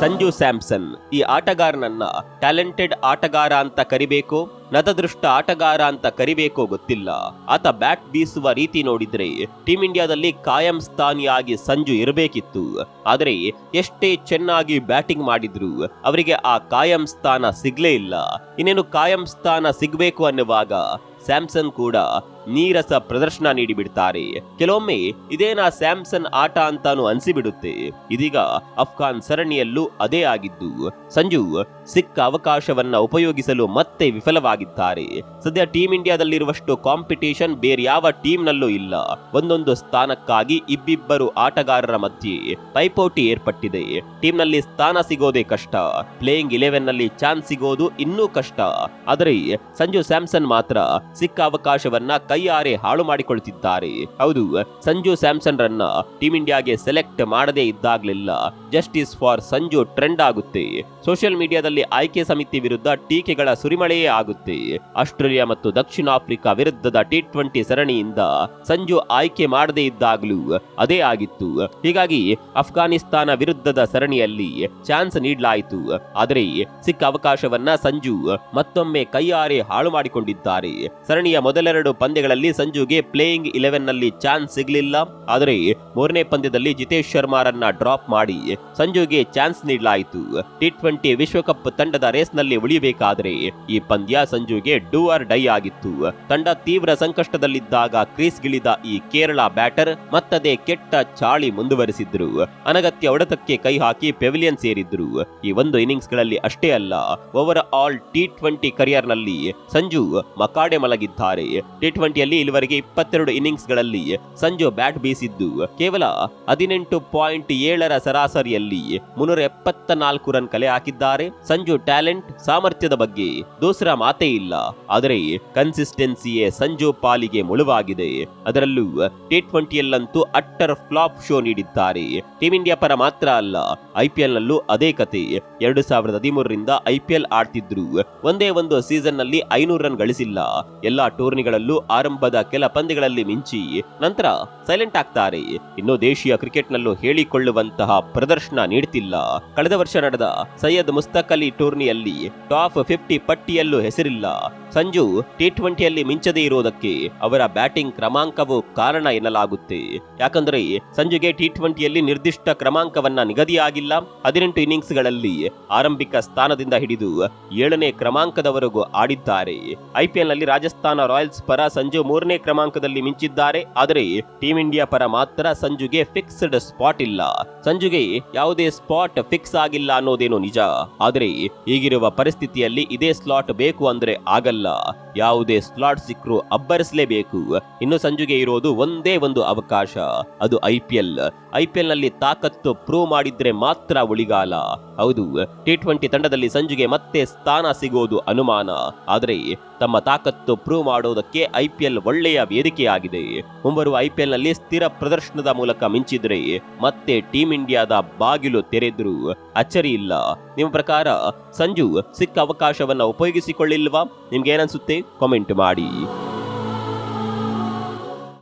ಸಂಜು ಸ್ಯಾಮ್ಸನ್ ಈ ಆಟಗಾರನನ್ನ ಟ್ಯಾಲೆಂಟೆಡ್ ಆಟಗಾರ ಅಂತ ಕರಿಬೇಕು. ನತದೃಷ್ಟ ಆಟಗಾರ ಅಂತ ಕರಿಬೇಕೋ ಗೊತ್ತಿಲ್ಲ. ಆತ ಬ್ಯಾಟ್ ಬೀಸುವ ರೀತಿ ನೋಡಿದ್ರೆ ಟೀಂ ಇಂಡಿಯಾದಲ್ಲಿ ಕಾಯಂ ಸ್ಥಾನಿಯಾಗಿ ಸಂಜು ಇರಬೇಕಿತ್ತು. ಆದರೆ ಎಷ್ಟೇ ಚೆನ್ನಾಗಿ ಬ್ಯಾಟಿಂಗ್ ಮಾಡಿದ್ರು ಅವರಿಗೆ ಆ ಕಾಯಂ ಸ್ಥಾನ ಸಿಗ್ಲೇ ಇಲ್ಲ. ಇನ್ನೇನು ಕಾಯಂ ಸ್ಥಾನ ಸಿಗ್ಬೇಕು ಅನ್ನುವಾಗ ಸ್ಯಾಮ್ಸನ್ ಕೂಡ ನೀರಸ ಪ್ರದರ್ಶನ ನೀಡಿಬಿಡ್ತಾರೆ. ಕೆಲವೊಮ್ಮೆ ಇದೇನಾ ಸ್ಯಾಮ್ಸನ್ ಆಟ ಅಂತಾನು ಅನಿಸಿಬಿಡುತ್ತೆ. ಇದೀಗ ಅಫ್ಘಾನ್ ಸರಣಿಯಲ್ಲೂ ಅದೇ ಆಗಿದ್ದು, ಸಂಜು ಸಿಕ್ಕ ಅವಕಾಶವನ್ನ ಉಪಯೋಗಿಸಲು ಮತ್ತೆ ವಿಫಲವಾಗಿದ್ದಾರೆ ಸದ್ಯ ಟೀಂ ಇಂಡಿಯಾದಲ್ಲಿರುವಷ್ಟು ಕಾಂಪಿಟೇಷನ್ ಬೇರೆ ಯಾವ ಟೀಮ್ನಲ್ಲೂ ಇಲ್ಲ. ಒಂದೊಂದು ಸ್ಥಾನಕ್ಕಾಗಿ ಇಬ್ಬಿಬ್ಬರು ಆಟಗಾರರ ಮಧ್ಯೆ ಪೈಪೋಟಿ ಏರ್ಪಟ್ಟಿದೆ. ಟೀಮ್ನಲ್ಲಿ ಸ್ಥಾನ ಸಿಗೋದೇ ಕಷ್ಟ. ಪ್ಲೇಯಿಂಗ್ ಇಲೆವೆನ್ನಲ್ಲಿ ಚಾನ್ಸ್ ಸಿಗೋದು ಇನ್ನೂ ಕಷ್ಟ. ಆದರೆ ಸಂಜು ಸ್ಯಾಮ್ಸನ್ ಮಾತ್ರ ಸಿಕ್ಕ ಅವಕಾಶವನ್ನ ಕೈಯಾರೆ ಹಾಳು ಮಾಡಿಕೊಳ್ತಿದ್ದಾರೆ. ಹೌದು, ಸಂಜು ಸ್ಯಾಮ್ಸನ್ ರನ್ನ ಟೀಂ ಇಂಡಿಯಾಗೆ ಸೆಲೆಕ್ಟ್ ಮಾಡದೇ ಇದ್ದಾಗ್ಲಿಲ್ಲ. ಜಸ್ಟಿಸ್ ಫಾರ್ ಸಂಜು ಟ್ರೆಂಡ್ ಆಗುತ್ತೆ. ಸೋಷಿಯಲ್ ಮೀಡಿಯಾದಲ್ಲಿ ಆಯ್ಕೆ ಸಮಿತಿ ವಿರುದ್ಧ ಟೀಕೆಗಳ ಸುರಿಮಳೆಯೇ ಆಗುತ್ತೆ. ಆಸ್ಟ್ರೇಲಿಯಾ ಮತ್ತು ದಕ್ಷಿಣ ಆಫ್ರಿಕಾ ವಿರುದ್ಧದ ಟಿ ಟ್ವೆಂಟಿ ಸರಣಿಯಿಂದ ಸಂಜು ಆಯ್ಕೆ ಮಾಡದೇ ಇದ್ದಾಗಲೂ ಅದೇ ಆಗಿತ್ತು. ಹೀಗಾಗಿ ಅಫ್ಘಾನಿಸ್ತಾನ ವಿರುದ್ಧದ ಸರಣಿಯಲ್ಲಿ ಚಾನ್ಸ್ ನೀಡಲಾಯಿತು. ಆದರೆ ಸಿಕ್ಕ ಅವಕಾಶವನ್ನ ಸಂಜು ಮತ್ತೊಮ್ಮೆ ಕೈಯಾರೆ ಹಾಳು ಮಾಡಿಕೊಂಡಿದ್ದಾರೆ. ಸರಣಿಯ ಮೊದಲೆರಡು ಪಂದ್ಯಗಳಲ್ಲಿ ಸಂಜುಗೆ ಪ್ಲೇಯಿಂಗ್ ಇಲೆವೆನ್ನಲ್ಲಿ ಚಾನ್ಸ್ ಸಿಗಲಿಲ್ಲ. ಆದರೆ ಮೂರನೇ ಪಂದ್ಯದಲ್ಲಿ ಜಿತೇಶ್ ಶರ್ಮಾರನ್ನ ಡ್ರಾಪ್ ಮಾಡಿ ಸಂಜುಗೆ ಚಾನ್ಸ್ ನೀಡಲಾಯಿತು. ಟಿ ಟ್ವೆಂಟಿ ವಿಶ್ವಕಪ್ ತಂಡದ ರೇಸ್ನಲ್ಲಿ ಉಳಿಯಬೇಕಾದರೆ ಈ ಪಂದ್ಯ ಸಂಜುಗೆ ಡೂ ಡೈ ಆಗಿತ್ತು. ತಂಡ ತೀವ್ರ ಸಂಕಷ್ಟದಲ್ಲಿದ್ದಾಗ ಕ್ರೀಸ್ಗಿಳಿದ ಈ ಕೇರಳ ಬ್ಯಾಟರ್ ಮತ್ತದೇ ಕೆಟ್ಟ ಚಾಳಿ ಮುಂದುವರೆಸಿದ್ರು. ಅನಗತ್ಯ ಹೊಡೆತಕ್ಕೆ ಕೈ ಹಾಕಿ ಪೆವಿಲಿಯನ್ ಸೇರಿದ್ರು. ಈ ಒಂದು ಇನ್ನಿಂಗ್ಸ್ಗಳಲ್ಲಿ ಅಷ್ಟೇ ಅಲ್ಲ, ಓವರ್ ಆಲ್ ಟಿ ಟ್ವೆಂಟಿ ಕರಿಯರ್ನಲ್ಲಿ ಸಂಜು ಮಕಾಡೆ ಮಲಗಿದ್ದಾರೆ. ಟಿ ಟ್ವೆಂಟಿಯಲ್ಲಿ ಇಲ್ಲಿವರೆಗೆ ಇಪ್ಪತ್ತೆರಡು ಇನ್ನಿಂಗ್ಸ್ಗಳಲ್ಲಿ ಸಂಜು ಬ್ಯಾಟ್ ಬೀಸಿದ್ದು. ಕೇವಲ ಹದಿನೆಂಟು ಪಾಯಿಂಟ್ ಏಳರ ಸರಾಸರಿಯಲ್ಲಿ ಮುನ್ನೂರ ಎಪ್ಪತ್ತ ನಾಲ್ಕು ರನ್ ಕಲೆ ಹಾಕಿದ್ದಾರೆ. ಸಂಜು ಟ್ಯಾಲೆಂಟ್, ಸಾಮರ್ಥ್ಯದ ಬಗ್ಗೆ ದೂಸರ ಮಾತೇ ಇಲ್ಲ ಆದರೆ ಕನ್ಸಿಸ್ಟೆನ್ಸಿಯೇ ಸಂಜು ಪಾಲಿಗೆ ಮುಳುವಾಗಿದೆ. ಅದರಲ್ಲೂ ಟಿ ಟ್ವೆಂಟಿಯಲ್ಲಂತೂ ಅಟ್ಟರ್ ಫ್ಲಾಪ್ ಶೋ ನೀಡಿದ್ದಾರೆ. ಟೀಮ್ ಇಂಡಿಯಾ ಪರ ಮಾತ್ರ ಅಲ್ಲ ಐಪಿಎಲ್ ನಲ್ಲೂ ಅದೇ ಕತೆ. ಎರಡು ಸಾವಿರದ ಹದಿಮೂರರಿಂದ ಐಪಿಎಲ್ ಆಡ್ತಿದ್ರು. ಒಂದೇ ಒಂದು ಸೀಸನ್ನಲ್ಲಿ ಐನೂರು ರನ್ ಗಳಿಸಿಲ್ಲ. ಎಲ್ಲಾ ಟೂರ್ನಿಗಳಲ್ಲೂ ಆರಂಭದ ಕೆಲ ಪಂದ್ಯಗಳಲ್ಲಿ ಮಿಂಚಿ. ನಂತರ ಸೈಲೆಂಟ್ ಆಗ್ತಾರೆ. ಇನ್ನು ದೇಶೀಯ ಕ್ರಿಕೆಟ್ ನಲ್ಲೂ ಹೇಳಿಕೊಳ್ಳುವಂತಹ ಪ್ರದರ್ಶನ ನೀಡುತ್ತಿಲ್ಲ ಕಳೆದ ವರ್ಷ ನಡೆದ ಸೈಯದ್ ಮುಸ್ತಕ್ ಅಲಿ ಟೂರ್ನಿಯಲ್ಲಿ ಟಾಪ್ ಫಿಫ್ಟಿ ಪಟ್ಟಿಯಲ್ಲೂ ಹೆಸರಿಲ್ಲ ಸಂಜು ಟಿ ಟ್ವೆಂಟಿಯಲ್ಲಿ ಮಿಂಚದೇ ಇರುವುದಕ್ಕೆ ಅವರ ಬ್ಯಾಟಿಂಗ್ ಕ್ರಮಾಂಕವು ಕಾರಣ ಎನ್ನಲಾಗುತ್ತೆ. ಯಾಕಂದ್ರೆ ಸಂಜುಗೆ ಟಿ ಟ್ವೆಂಟಿಯಲ್ಲಿ ನಿರ್ದಿಷ್ಟ ಕ್ರಮಾಂಕವನ್ನ ನಿಗದಿಯಾಗಿಲ್ಲ. ಹದಿನೆಂಟು ಇನ್ನಿಂಗ್ಸ್ಗಳಲ್ಲಿ ಆರಂಭಿಕ ಸ್ಥಾನದಿಂದ ಹಿಡಿದು ಏಳನೇ ಕ್ರಮಾಂಕದವರೆಗೂ ಆಡಿದ್ದಾರೆ. ಐಪಿಎಲ್ನಲ್ಲಿ ರಾಜಸ್ಥಾನ ರಾಯಲ್ಸ್ ಪರ ಸಂಜು ಮೂರನೇ ಕ್ರಮಾಂಕದಲ್ಲಿ ಮಿಂಚಿದ್ದಾರೆ. ಆದರೆ ಟೀಂ ಇಂಡಿಯಾ ಪರ ಮಾತ್ರ ಸಂಜುಗೆ ಫಿಕ್ಸ್ಡ್ ಸ್ಪಾಟ್ ಇಲ್ಲ. ಸಂಜುಗೆ ಯಾವುದೇ ಸ್ಪಾಟ್ ಫಿಕ್ಸ್ ಆಗಿಲ್ಲ ಅನ್ನೋದೇನು ನಿಜ. ಆದರೆ ಈಗಿರುವ ಪರಿಸ್ಥಿತಿಯಲ್ಲಿ ಇದೇ ಸ್ಲಾಟ್ ಬೇಕು ಅಂದ್ರೆ ಆಗಲ್ಲ. ಯಾವುದೇ ಸ್ಲಾಟ್ ಸಿಕ್ಕರೂ ಅಬ್ಬರಿಸಲೇಬೇಕು. ಇನ್ನು ಸಂಜುಗೆ ಇರೋದು ಒಂದೇ ಒಂದು ಅವಕಾಶ. ಅದು I P L. I P ಎಲ್ನಲ್ಲಿ ತಾಕತ್ತು ಪ್ರೂವ್ ಮಾಡಿದ್ರೆ ಮಾತ್ರ ಉಳಿಗಾಲ. ಹೌದು ಟಿ ಟ್ವೆಂಟಿ ತಂಡದಲ್ಲಿ ಸಂಜುಗೆ ಮತ್ತೆ ಸ್ಥಾನ ಸಿಗೋದು ಅನುಮಾನ. ಆದರೆ ತಮ್ಮ ತಾಕತ್ತು ಪ್ರೂವ್ ಮಾಡೋದಕ್ಕೆ ಐಪಿಎಲ್ ಒಳ್ಳೆಯ ವೇದಿಕೆಯಾಗಿದೆ. ಮುಂಬರುವ ಐ ಪಿ ಎಲ್ನಲ್ಲಿ ಸ್ಥಿರ ಪ್ರದರ್ಶನದ ಮೂಲಕ ಮಿಂಚಿದ್ರೆ ಮತ್ತೆ ಟೀಂ ಇಂಡಿಯಾದ ಬಾಗಿಲು ತೆರೆದ್ರು. ಅಚ್ಚರಿ ಇಲ್ಲ. ನಿಮ್ಮ ಪ್ರಕಾರ ಸಂಜು ಸಿಕ್ಕ ಅವಕಾಶವನ್ನ ಉಪಯೋಗಿಸಿಕೊಳ್ಳಿಲ್ವಾ? ನಿಮ್ಗೆ ಏನನ್ಸುತ್ತೆ ಕಾಮೆಂಟ್ ಮಾಡಿ.